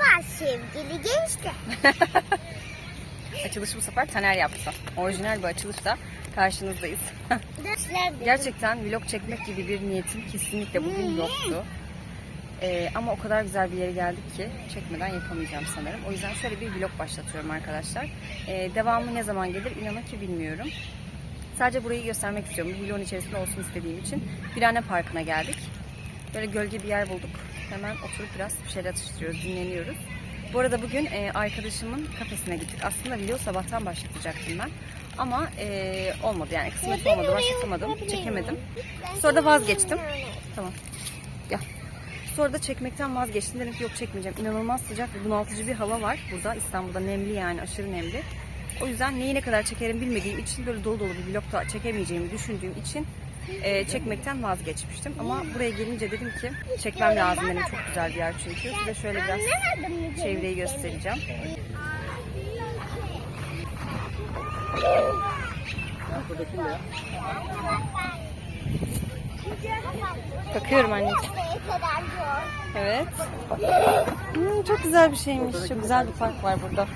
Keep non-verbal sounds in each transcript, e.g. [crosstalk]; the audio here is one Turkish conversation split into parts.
Merhaba sevgili gençler. [laughs] Açılışı bu sefer Taner yaptı. Orijinal bir açılışla karşınızdayız. [laughs] Gerçekten vlog çekmek gibi bir niyetim kesinlikle bugün yoktu. Ee, ama o kadar güzel bir yere geldik ki çekmeden yapamayacağım sanırım. O yüzden şöyle bir vlog başlatıyorum arkadaşlar. Ee, devamı ne zaman gelir inanın ki bilmiyorum. Sadece burayı göstermek istiyorum. Bu vlogun içerisinde olsun istediğim için. Birane Parkı'na geldik. Böyle gölge bir yer bulduk. Hemen oturup biraz bir şeyler atıştırıyoruz, dinleniyoruz. Bu arada bugün e, arkadaşımın kafesine gittik. Aslında video sabahtan başlatacaktım ben. Ama e, olmadı yani kısmet olmadı, başlatamadım, çekemedim. Sonra da vazgeçtim. Tamam. Gel. Sonra da çekmekten vazgeçtim. Dedim ki yok çekmeyeceğim. İnanılmaz sıcak ve bunaltıcı bir hava var burada. İstanbul'da nemli yani aşırı nemli. O yüzden neyi ne kadar çekerim bilmediğim için böyle dolu dolu bir vlog da çekemeyeceğimi düşündüğüm için e, çekmekten vazgeçmiştim. Ama buraya gelince dedim ki çekmem lazım benim. Çok güzel bir yer çünkü. Size şöyle biraz çevreyi göstereceğim. Bakıyorum anneciğim. Evet. Hmm, çok güzel bir şeymiş. Çok güzel bir park var burada.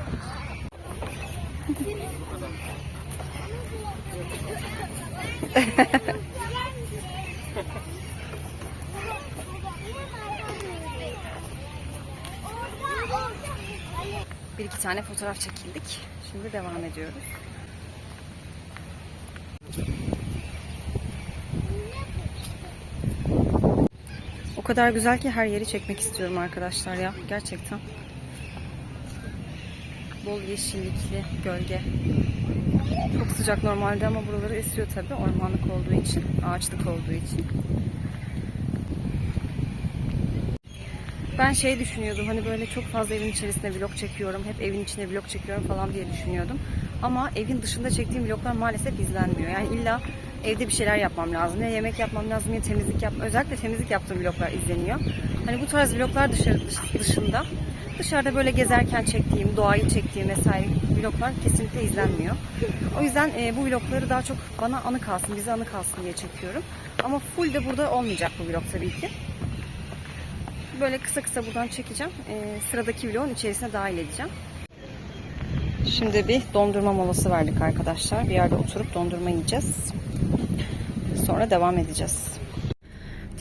Bir iki tane fotoğraf çekildik. Şimdi devam ediyoruz. O kadar güzel ki her yeri çekmek istiyorum arkadaşlar ya. Gerçekten. Bol yeşillikli gölge. Çok sıcak normalde ama buraları esiyor tabii. Ormanlık olduğu için, ağaçlık olduğu için. Ben şey düşünüyordum hani böyle çok fazla evin içerisinde vlog çekiyorum. Hep evin içinde vlog çekiyorum falan diye düşünüyordum. Ama evin dışında çektiğim vloglar maalesef izlenmiyor. Yani illa evde bir şeyler yapmam lazım. Ya yemek yapmam lazım ya temizlik yap. Özellikle temizlik yaptığım vloglar izleniyor. Hani bu tarz vloglar dışarı, dış- dışında dışarıda böyle gezerken çektiğim, doğayı çektiğim vesaire vloglar kesinlikle izlenmiyor. O yüzden e, bu vlogları daha çok bana anı kalsın, bize anı kalsın diye çekiyorum. Ama full de burada olmayacak bu vlog tabii ki. Böyle kısa kısa buradan çekeceğim. Ee, sıradaki vlogun içerisine dahil edeceğim. Şimdi bir dondurma molası verdik arkadaşlar. Bir yerde oturup dondurma yiyeceğiz. Sonra devam edeceğiz.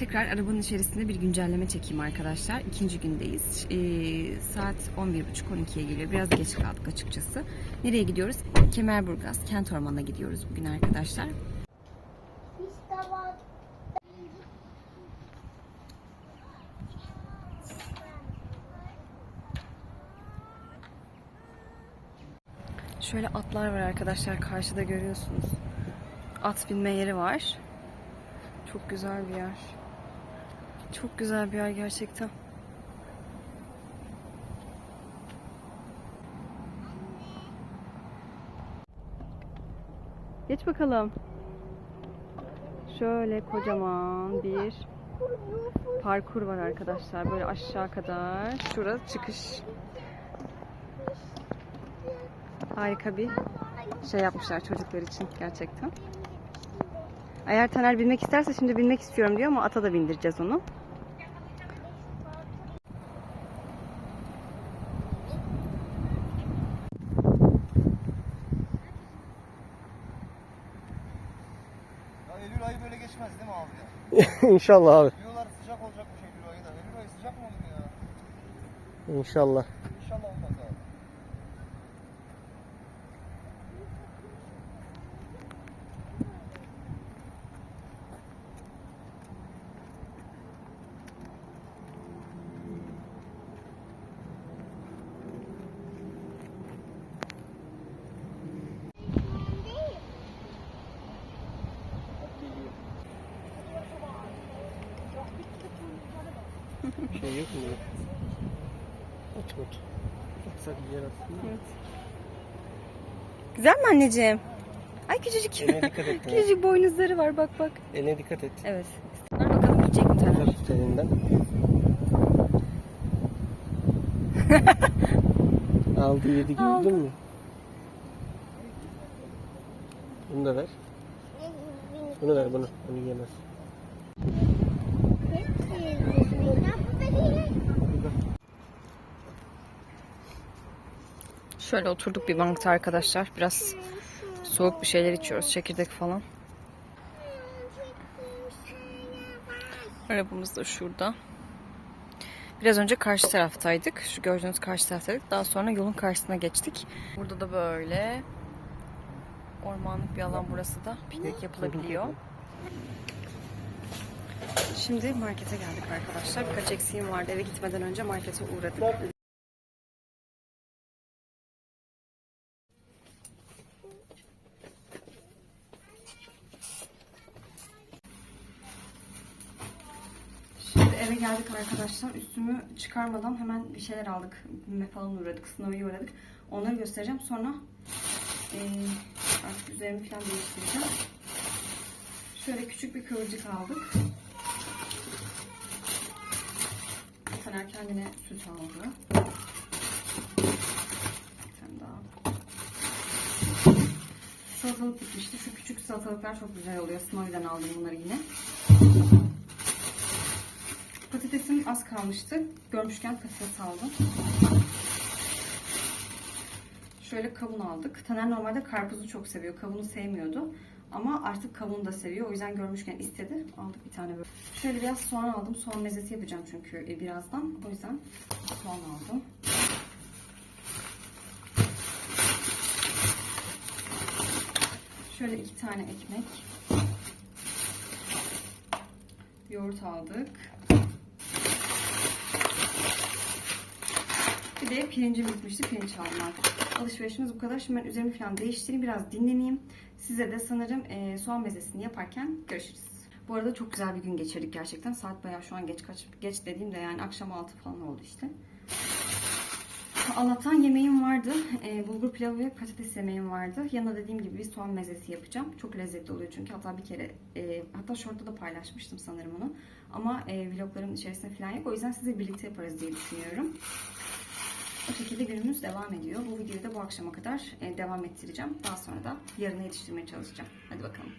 Tekrar arabanın içerisinde bir güncelleme çekeyim arkadaşlar. İkinci gündeyiz. Ee, saat 11.30-12'ye geliyor. Biraz geç kaldık açıkçası. Nereye gidiyoruz? Kemerburgaz, Kent Ormanı'na gidiyoruz bugün arkadaşlar. Şöyle atlar var arkadaşlar. Karşıda görüyorsunuz. At binme yeri var. Çok güzel bir yer. Çok güzel bir yer gerçekten. Geç bakalım. Şöyle kocaman bir parkur var arkadaşlar. Böyle aşağı kadar. Şurası çıkış. Harika bir şey yapmışlar çocuklar için gerçekten. Eğer Taner binmek isterse şimdi binmek istiyorum diyor ama ata da bindireceğiz onu. Ya Eylül ayı böyle geçmez değil mi abi ya? [laughs] İnşallah abi. Diyorlar sıcak olacakmış Eylül ayı da. Eylül ayı sıcak mı olur ya? İnşallah. İnşallah olmaz abi. Bir [laughs] şey yok mu? At at. Atsak bir yer atsın. Güzel mi anneciğim? Ay küçücük. Eline dikkat et. [laughs] küçücük boynuzları var bak bak. Eline dikkat et. Evet. Dur bakalım yiyecek mi Taner? Tut elinden. [laughs] Aldı yedi gördün mü? Bunu da ver. Bunu ver bunu. Onu yemez. Şöyle oturduk bir bankta arkadaşlar. Biraz soğuk bir şeyler içiyoruz. Çekirdek falan. Arabamız da şurada. Biraz önce karşı taraftaydık. Şu gördüğünüz karşı taraftaydık. Daha sonra yolun karşısına geçtik. Burada da böyle ormanlık bir alan burası da. Piknik yapılabiliyor. Şimdi markete geldik arkadaşlar. Birkaç eksiğim vardı. Eve gitmeden önce markete uğradık. Eve geldik arkadaşlar. Üstümü çıkarmadan hemen bir şeyler aldık. BİM'e falan uğradık. Sınavıya uğradık. Onları göstereceğim. Sonra eee artık üzerimi falan değiştireceğim. Şöyle küçük bir kıvırcık aldık. Taner kendine süt aldı. Bir tane daha. Salatalık bitmişti. Şu küçük salatalıklar çok güzel oluyor. Snowy'den aldım bunları yine. Patatesim az kalmıştı. Görmüşken patates aldım. Şöyle kavun aldık. Taner normalde karpuzu çok seviyor. Kavunu sevmiyordu. Ama artık kavunu da seviyor. O yüzden görmüşken istedi. Aldık bir tane böyle. Şöyle biraz soğan aldım. Soğan mezesi yapacağım çünkü e, birazdan. O yüzden soğan aldım. Şöyle iki tane ekmek. Yoğurt aldık. Bir de pirincim bitmişti. Pirinç aldım artık. Alışverişimiz bu kadar. Şimdi ben üzerimi falan değiştireyim. Biraz dinleneyim. Size de sanırım e, soğan mezesini yaparken görüşürüz. Bu arada çok güzel bir gün geçirdik gerçekten. Saat bayağı şu an geç kaç geç dediğimde yani akşam 6 falan oldu işte. Allah'tan yemeğim vardı. E, bulgur pilavı ve patates yemeğim vardı. Yanına dediğim gibi bir soğan mezesi yapacağım. Çok lezzetli oluyor çünkü. Hatta bir kere, e, hatta short'ta da paylaşmıştım sanırım onu. Ama e, vloglarımın içerisinde falan yok. O yüzden size birlikte yaparız diye düşünüyorum. O şekilde günümüz devam ediyor. Bu videoyu da bu akşama kadar e, devam ettireceğim. Daha sonra da yarına yetiştirmeye çalışacağım. Hadi bakalım.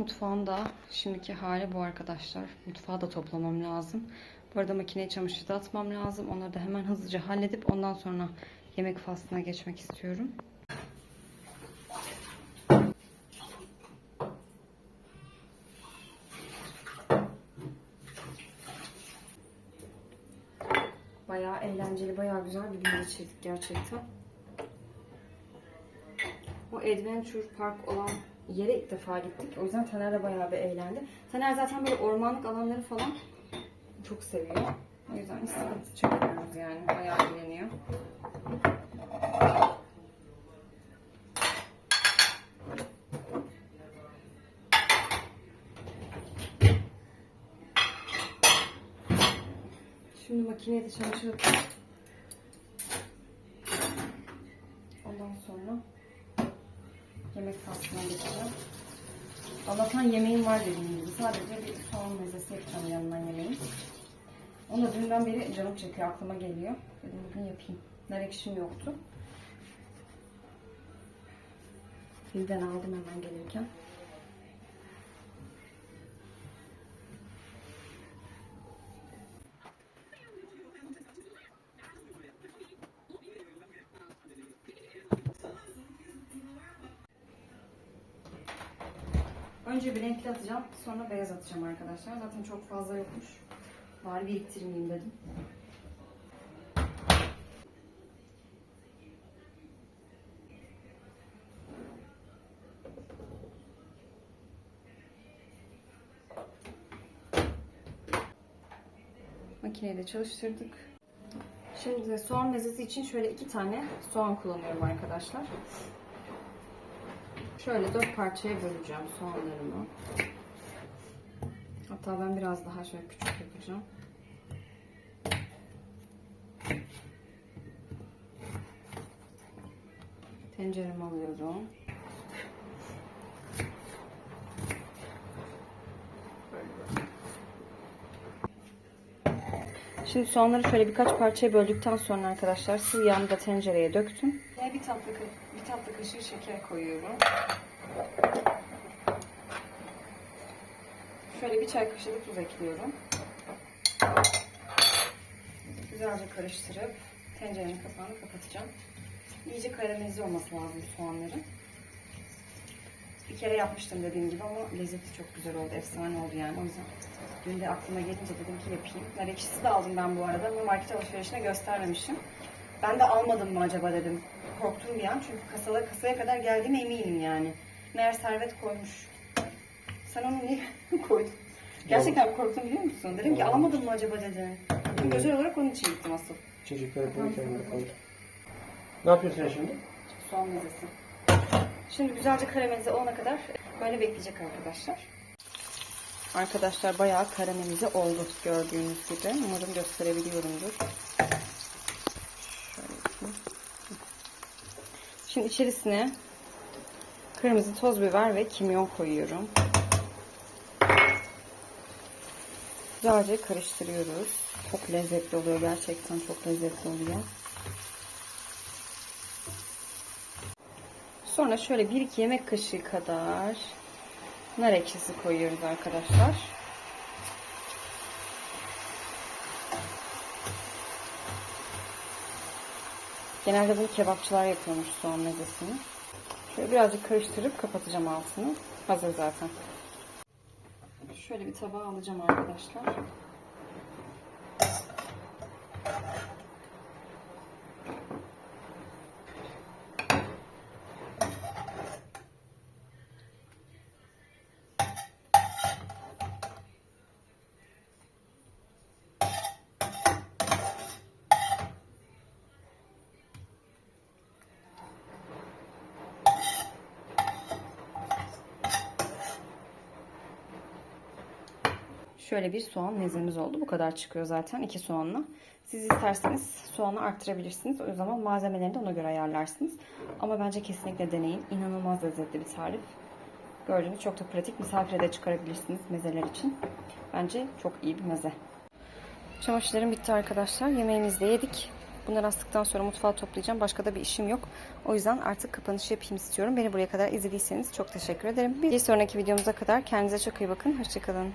Mutfağın da şimdiki hali bu arkadaşlar. Mutfağı da toplamam lazım. Bu arada makineye çamaşır da atmam lazım. Onları da hemen hızlıca halledip ondan sonra yemek faslına geçmek istiyorum. Bayağı eğlenceli, bayağı güzel bir gün geçirdik gerçekten. O Adventure Park olan yere ilk defa gittik. O yüzden Taner de bayağı bir eğlendi. Taner zaten böyle ormanlık alanları falan çok seviyor. O yüzden hiç sıkıntı çekmiyoruz yani. Bayağı eğleniyor. Şimdi makineye de çamaşır atıyorum. Ondan sonra yemek faslına geçeceğim. Allah'tan yemeğim var dediğim gibi. Sadece bir soğan mezesi yapacağım yanından yemeğin. Onu da dünden beri canım çekiyor, aklıma geliyor. Dedim bugün yapayım. Nar ekşim yoktu. Filden aldım hemen gelirken. Önce bir renkli atacağım, sonra beyaz atacağım arkadaşlar. Zaten çok fazla yokmuş. Bari biriktirmeyeyim dedim. Makineyi de çalıştırdık. Şimdi soğan mezesi için şöyle iki tane soğan kullanıyorum arkadaşlar. Şöyle dört parçaya böleceğim soğanlarımı. Hatta ben biraz daha şöyle küçük yapacağım. Tenceremi alıyorum. Şimdi soğanları şöyle birkaç parçaya böldükten sonra arkadaşlar sıvı yağını da tencereye döktüm. Ve bir tatlı, ka- bir tatlı kaşığı şeker koyuyorum. Şöyle bir çay kaşığı tuz ekliyorum. Güzelce karıştırıp tencerenin kapağını kapatacağım. İyice karamelize olması lazım soğanların. Bir kere yapmıştım dediğim gibi ama lezzeti çok güzel oldu. Efsane oldu yani. O yüzden dün de aklıma gelince dedim ki yapayım. Nar ekşisi de aldım ben bu arada ama market alışverişine göstermemişim. Ben de almadım mı acaba dedim. Korktum bir an çünkü kasada, kasaya kadar geldiğime eminim yani. Meğer servet koymuş. Sen onu niye [laughs] koydun? Gerçekten korktum biliyor musun? Dedim ki almadın mı acaba dedim. Çünkü özel olarak onun için gittim asıl. Çocuklar bunu kenara koydu. Ne yapıyorsun şimdi? Soğan mezesi. Şimdi güzelce karamelize olana kadar böyle bekleyecek arkadaşlar. Arkadaşlar bayağı karamelize oldu gördüğünüz gibi. Umarım gösterebiliyorumdur. Şöyle yapayım. Şimdi içerisine kırmızı toz biber ve kimyon koyuyorum. Güzelce karıştırıyoruz. Çok lezzetli oluyor. Gerçekten çok lezzetli oluyor. Sonra şöyle 1-2 yemek kaşığı kadar nar ekşisi koyuyoruz arkadaşlar. Genelde bunu kebapçılar yapıyormuş soğan mezesini. Şöyle birazcık karıştırıp kapatacağım altını. Hazır zaten. Şöyle bir tabağa alacağım arkadaşlar. Şöyle bir soğan mezemiz oldu. Bu kadar çıkıyor zaten iki soğanla. Siz isterseniz soğanı arttırabilirsiniz. O zaman malzemelerini de ona göre ayarlarsınız. Ama bence kesinlikle deneyin. İnanılmaz lezzetli bir tarif. Gördüğünüz çok da pratik. Misafire de çıkarabilirsiniz mezeler için. Bence çok iyi bir meze. Çamaşırlarım bitti arkadaşlar. Yemeğimizi de yedik. Bunları astıktan sonra mutfağı toplayacağım. Başka da bir işim yok. O yüzden artık kapanış yapayım istiyorum. Beni buraya kadar izlediyseniz çok teşekkür ederim. Bir sonraki videomuza kadar kendinize çok iyi bakın. Hoşçakalın.